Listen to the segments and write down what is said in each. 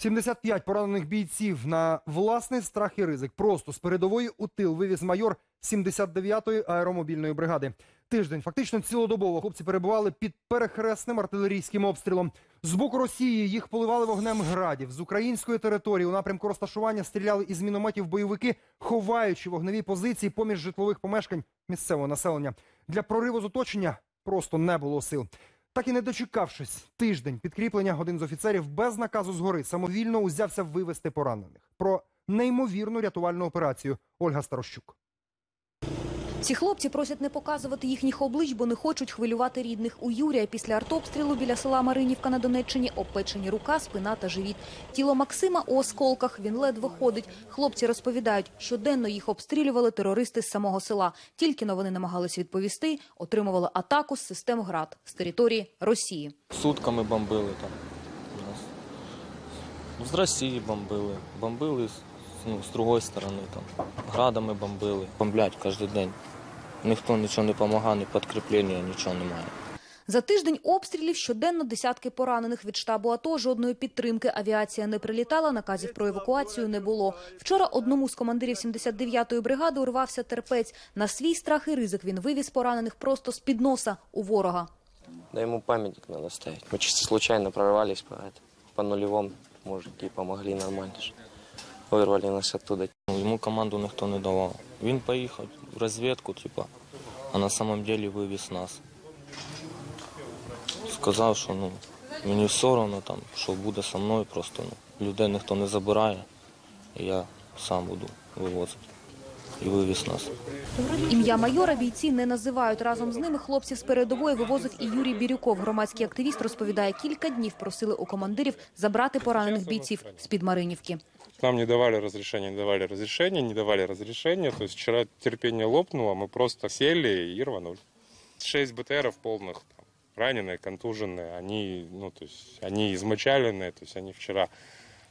75 поранених бійців на власний страх і ризик. Просто з передової у тил вивіз майор 79-ї аеромобільної бригади. Тиждень, фактично цілодобово, хлопці перебували під перехресним артилерійським обстрілом. З боку Росії їх поливали вогнем градів. З української території у напрямку розташування стріляли із мінометів бойовики, ховаючи вогневі позиції поміж житлових помешкань місцевого населення. Для прориву з оточення просто не було сил. Так і не дочекавшись, тиждень підкріплення один з офіцерів без наказу згори самовільно узявся вивести поранених. Про неймовірну рятувальну операцію Ольга Старощук. Ці хлопці просять не показувати їхніх облич, бо не хочуть хвилювати рідних. У Юрія після артобстрілу біля села Маринівка на Донеччині опечені рука, спина та живіт. Тіло Максима у осколках, він ледве ходить. Хлопці розповідають, щоденно їх обстрілювали терористи з самого села. Тільки но вони намагались відповісти, отримували атаку з систем ГРАД з території Росії. Сутками бомбили там. Ну, З Росії бомбили. Бомбили ну, з другої сторони там. Градами бомбили. Бомблять кожен день. Ніхто нічого не допомагає, ні підкріплення, нічого немає. За тиждень обстрілів щоденно десятки поранених від штабу АТО. Жодної підтримки авіація не прилітала, наказів про евакуацію не було. Вчора одному з командирів 79-ї бригади урвався терпець. На свій страх і ризик він вивіз поранених просто з під носа у ворога. Да ему памятник надо ставить. Мы чисто случайно прорвались по, по нулевом. Мужики помогли нормально. же. Вырвали нас оттуда. Йому команду ніхто не давав. Він поїхав в розвідку, типу, а на самом деле вивіз нас. Сказав, що ну, мені одно, там, що буде зі мною, просто ну, людей ніхто не забирає, і я сам буду вивозити І вивіз нас. Ім'я майора бійці не називають. Разом з ними хлопців з передової вивозив і Юрій Бірюков. Громадський активіст розповідає, кілька днів просили у командирів забрати поранених бійців з-під Маринівки. Нам не давали разрешения, не давали разрешения, не давали разрешения. То есть вчера терпение лопнуло, мы просто сели и рванули. Шесть БТРов полных, там, раненые, контуженные, они, ну, то есть, они измочаленные, то есть они вчера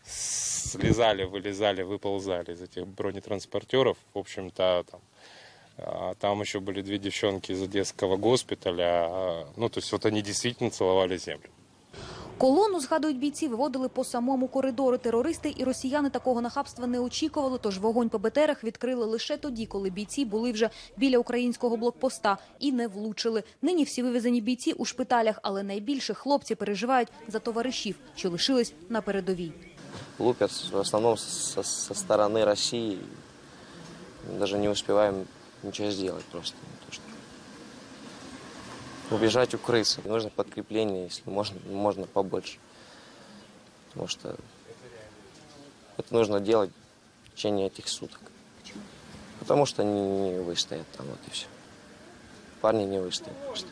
слезали, вылезали, выползали из этих бронетранспортеров. В общем-то, там, а, там еще были две девчонки из Одесского госпиталя. а, Ну, то есть вот они действительно целовали землю. Колону, згадують бійці, виводили по самому коридору. Терористи і росіяни такого нахабства не очікували, тож вогонь по БТРах відкрили лише тоді, коли бійці були вже біля українського блокпоста і не влучили. Нині всі вивезені бійці у шпиталях, але найбільше хлопці переживають за товаришів, що лишились на передовій. Лупят в основном со, со стороны России. Даже не успеваем ничего сделать просто. Убежать, укрыться. Нужно подкрепление, если можно, можно побольше. Потому что это нужно делать в течение этих суток. Потому что они не выстоят там, вот и все. Парни не выстоят просто.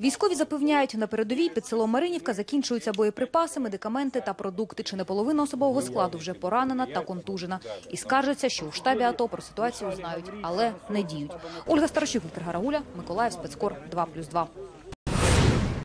Військові запевняють, на передовій під селом Маринівка закінчуються боєприпаси, медикаменти та продукти. Чи не половина особового складу вже поранена та контужена. І скаржаться, що у штабі АТО про ситуацію знають, але не діють. Ольга Старощук, Віктор Гарагуля, Миколаїв, спецкор 2+,2.